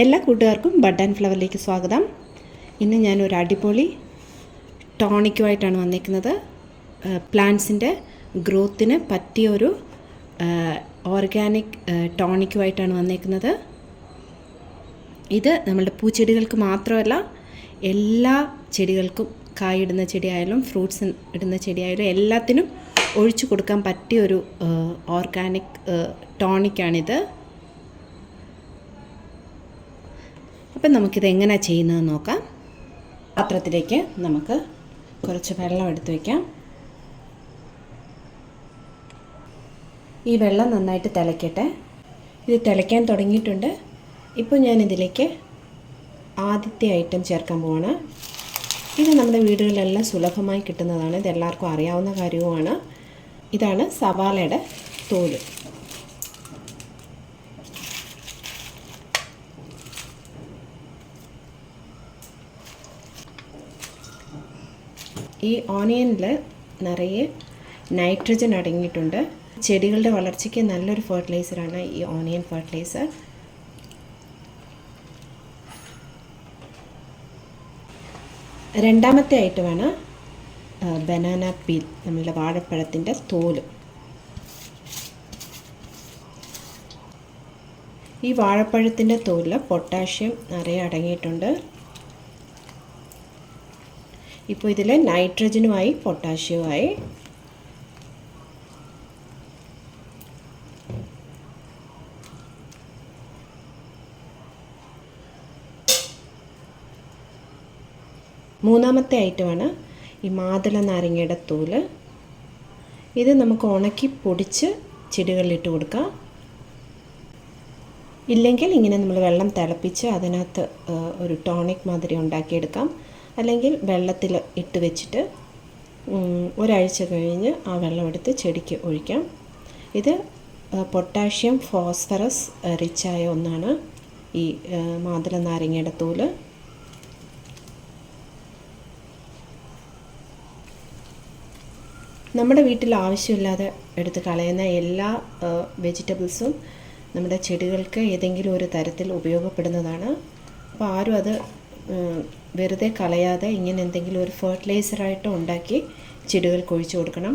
എല്ലാ കൂട്ടുകാർക്കും bud and ഫ്ലവറിലേക്ക് സ്വാഗതം. ഇന്ന് ഞാനൊരു അടിപൊളി ടോണിക്കുമായിട്ടാണ് വന്നിരിക്കുന്നത്. പ്ലാന്റ്സിന്റെ ഗ്രോത്തിന് പറ്റിയ ഒരു ഓർഗാനിക് ടോണിക്കുമായിട്ടാണ് വന്നിരിക്കുന്നത്. ഇത് നമ്മളുടെ പൂച്ചെടികൾക്ക് മാത്രമല്ല എല്ലാ ചെടികൾക്കും കായിടുന്ന ചെടിയായാലും ഫ്രൂട്ട്സ് ഇടുന്ന ചെടിയായാലും എല്ലാത്തിനും ഒഴിച്ചു കൊടുക്കാൻ പറ്റിയ ഒരു ഓർഗാനിക് ടോണിക്കാണിത്. അപ്പം നമുക്കിത് എങ്ങനെയാണ് ചെയ്യുന്നത് നോക്കാം. പാത്രത്തിലേക്ക് നമുക്ക് കുറച്ച് വെള്ളം എടുത്ത് വയ്ക്കാം ഈ വെള്ളം നന്നായിട്ട് തിളയ്ക്കട്ടെ ഇത് തിളയ്ക്കാൻ തുടങ്ങിയിട്ടുണ്ട്. ഇപ്പോൾ ഞാൻ ഇതിലേക്ക് ആദ്യത്തെ ഐറ്റം ചേർക്കാൻ പോവാണ്. ഇത് നമ്മുടെ വീടുകളിലെല്ലാം സുലഭമായി കിട്ടുന്നതാണ്. ഇതെല്ലാവർക്കും അറിയാവുന്ന കാര്യവുമാണ്. ഇതാണ് സവാളയുടെ തോൽ. ഈ ഓണിയനിൽ നിറയെ നൈട്രജൻ അടങ്ങിയിട്ടുണ്ട്. ചെടികളുടെ വളർച്ചയ്ക്ക് നല്ലൊരു ഫെർട്ടിലൈസറാണ് ഈ ഓണിയൻ ഫെർട്ടിലൈസർ രണ്ടാമത്തെ ആയിട്ട് വേണം ബനാന പീൽ നമ്മളുടെ വാഴപ്പഴത്തിന്റെ തോൽ. ഈ വാഴപ്പഴത്തിന്റെ തോലിൽ പൊട്ടാഷ്യം നിറയെ അടങ്ങിയിട്ടുണ്ട്. ഇപ്പോൾ ഇതിൽ നൈട്രജനുമായി പൊട്ടാഷ്യവുമായി മൂന്നാമത്തെ ഐറ്റമാണ് ഈ മാതള നാരങ്ങയുടെ തോൽ. ഇത് നമുക്ക് ഉണക്കി പൊടിച്ച് ചെടികളിലിട്ട് കൊടുക്കാം. ഇല്ലെങ്കിൽ ഇങ്ങനെ നമ്മൾ വെള്ളം തിളപ്പിച്ച് അതിനകത്ത് ഒരു ടോണിക് മാതിരി ഉണ്ടാക്കിയെടുക്കാം. അല്ലെങ്കിൽ വെള്ളത്തിൽ ഇട്ട് വെച്ചിട്ട് ഒരാഴ്ച കഴിഞ്ഞ് ആ വെള്ളമെടുത്ത് ചെടിക്ക് ഒഴിക്കാം. ഇത് പൊട്ടാഷ്യം ഫോസ്ഫറസ് റിച്ചായ ഒന്നാണ്. ഈ മാതള നാരങ്ങയുടെ തോൽ. നമ്മുടെ വീട്ടിൽ ആവശ്യമില്ലാതെ എടുത്ത് കളയുന്ന എല്ലാ വെജിറ്റബിൾസും നമ്മുടെ ചെടികൾക്ക് ഏതെങ്കിലും ഒരു തരത്തിൽ ഉപയോഗപ്പെടുന്നതാണ്. അപ്പോൾ ആരും അത് വെറുതെ കളയാതെ ഇങ്ങനെ എന്തെങ്കിലും ഒരു ഫെർട്ടിലൈസറായിട്ട് ഉണ്ടാക്കി ചെടികൾക്ക് ഒഴിച്ചു കൊടുക്കണം.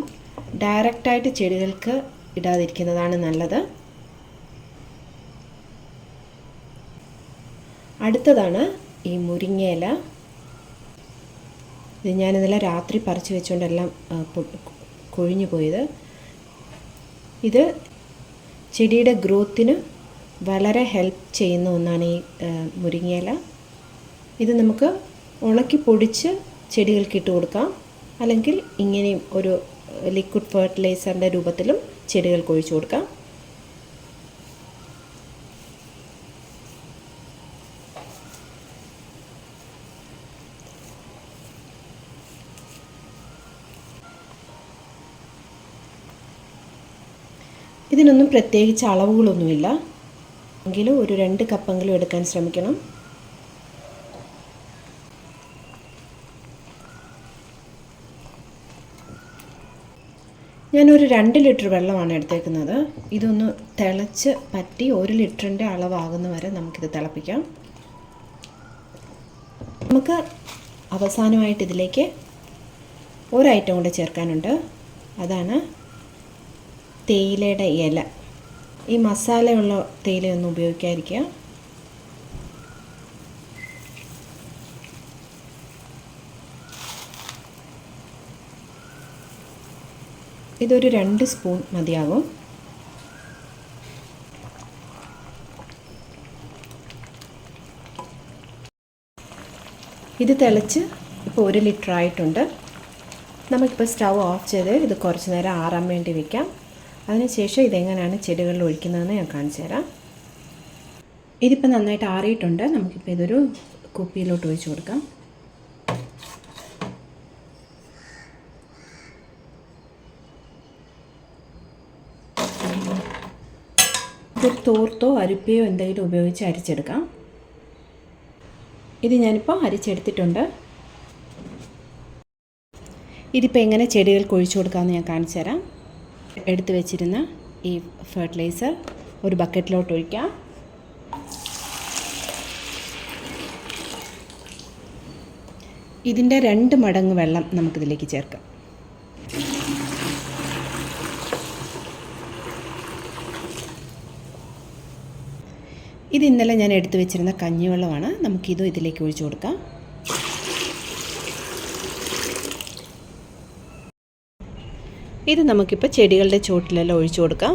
ഡയറക്റ്റായിട്ട് ചെടികൾക്ക് ഇടാതിരിക്കുന്നതാണ് നല്ലത്. അടുത്തതാണ് ഈ മുരിങ്ങയില. ഇത് ഞാൻ ഞാനിന്നലെ രാത്രി പറിച്ചു വെച്ചുകൊണ്ടെല്ലാം കൊഴിഞ്ഞു പോയത്. ഇത് ചെടിയുടെ ഗ്രോത്തിന് വളരെ ഹെൽപ്പ് ചെയ്യുന്ന ഒന്നാണ് ഈ മുരിങ്ങയില. ഇത് നമുക്ക് ഉണക്കി പൊടിച്ച് ചെടികൾക്ക് ഇട്ട് കൊടുക്കാം. അല്ലെങ്കിൽ ഇങ്ങനെയും ഒരു ലിക്വിഡ് ഫെർട്ടിലൈസറിന്റെ രൂപത്തിലും ചെടികൾക്ക് ഒഴിച്ചു കൊടുക്കാം. ഇതിനൊന്നും പ്രത്യേകിച്ച് അളവുകളൊന്നുമില്ല. എങ്കിലും ഒരു രണ്ട് കപ്പെങ്കിലും എടുക്കാൻ ശ്രമിക്കണം. ഞാനൊരു രണ്ട് ലിറ്റർ വെള്ളമാണ് എടുത്തേക്കുന്നത്. ഇതൊന്ന് തിളച്ച് പറ്റി ഒരു ലിറ്ററിന്റെ അളവാകുന്ന വരെ നമുക്കിത് തിളപ്പിക്കാം. നമുക്ക് അവസാനമായിട്ട് ഇതിലേക്ക് ഒരു ഐറ്റം കൂടെ ചേർക്കാനുണ്ട്. അതാണ് തേയിലയുടെ ഇല. ഈ മസാലയുള്ള തേയിലയൊന്നും ഉപയോഗിക്കാതിരിക്കുക. ഇതൊരു രണ്ട് സ്പൂൺ മതിയാകും ഇത് തിളച്ച് ഇപ്പോൾ ഒരു ലിറ്റർ ആയിട്ടുണ്ട്. നമുക്കിപ്പോൾ സ്റ്റൗ ഓഫ് ചെയ്ത് ഇത് കുറച്ച് നേരം ആറാൻ വേണ്ടി വെക്കാം. അതിനുശേഷം ഇതെങ്ങനെയാണ് ചെടികളിൽ ഒഴിക്കുന്നതെന്ന് ഞാൻ കാണിച്ചു തരാം. ഇതിപ്പോൾ നന്നായിട്ട് ആറിയിട്ടുണ്ട്. നമുക്കിപ്പോൾ ഇതൊരു കുപ്പിയിലോട്ട് ഒഴിച്ചു കൊടുക്കാം. ഒരു തോർത്തോ അരിപ്പയോ എന്തെങ്കിലും ഉപയോഗിച്ച് അരിച്ചെടുക്കാം. ഇത് ഞാനിപ്പോൾ അരിച്ചെടുത്തിട്ടുണ്ട്. ഇതിപ്പോൾ എങ്ങനെ ചെടികൾക്ക് ഒഴിച്ചു കൊടുക്കാമെന്ന് ഞാൻ കാണിച്ചു തരാം. എടുത്തു വെച്ചിരുന്ന ഈ ഫെർട്ടിലൈസർ ഒരു ബക്കറ്റിലോട്ട് ഒഴിക്കാം. ഇതിന്റെ രണ്ട് മടങ്ങ് വെള്ളം നമുക്കിതിലേക്ക് ചേർക്കാം. ഇത് ഇന്നലെ ഞാൻ എടുത്തു വെച്ചിരുന്ന കഞ്ഞിവെള്ളമാണ്. നമുക്കിതും ഇതിലേക്ക് ഒഴിച്ചു കൊടുക്കാം. ഇത് നമുക്കിപ്പോൾ ചെടികളുടെ ചുവട്ടിലെല്ലാം ഒഴിച്ചു കൊടുക്കാം.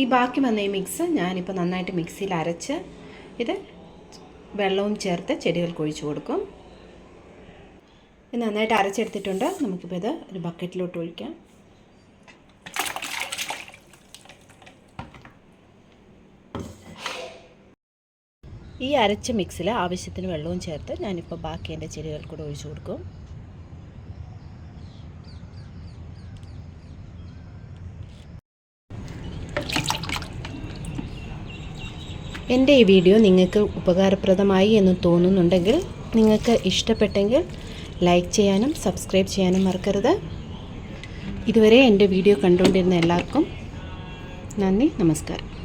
ഈ ബാക്കി വന്ന ഈ മിക്സ് ഞാനിപ്പോൾ നന്നായിട്ട് മിക്സിയിൽ അരച്ച് ഇത് വെള്ളവും ചേർത്ത് ചെടികൾക്ക് ഒഴിച്ചു കൊടുക്കും. ഇത് നന്നായിട്ട് അരച്ചെടുത്തിട്ടുണ്ട്. നമുക്കിപ്പോൾ ഇത് ഒരു ബക്കറ്റിലോട്ട് ഒഴിക്കാം. ഈ അരച്ച മിക്സിൽ ആവശ്യത്തിന് വെള്ളവും ചേർത്ത് ഞാനിപ്പോൾ ബാക്കി എന്റെ ചെടികൾക്കൂടെ ഒഴിച്ചു കൊടുക്കും. എന്റെ ഈ വീഡിയോ നിങ്ങൾക്ക് ഉപകാരപ്രദമായി എന്ന് തോന്നുന്നുണ്ടെങ്കിൽ നിങ്ങൾക്ക് ഇഷ്ടപ്പെട്ടെങ്കിൽ ലൈക്ക് ചെയ്യാനും സബ്സ്ക്രൈബ് ചെയ്യാനും മറക്കരുത്. ഇതുവരെ എന്റെ വീഡിയോ കണ്ടുകൊണ്ടിരുന്ന എല്ലാവർക്കും നന്ദി നമസ്കാരം.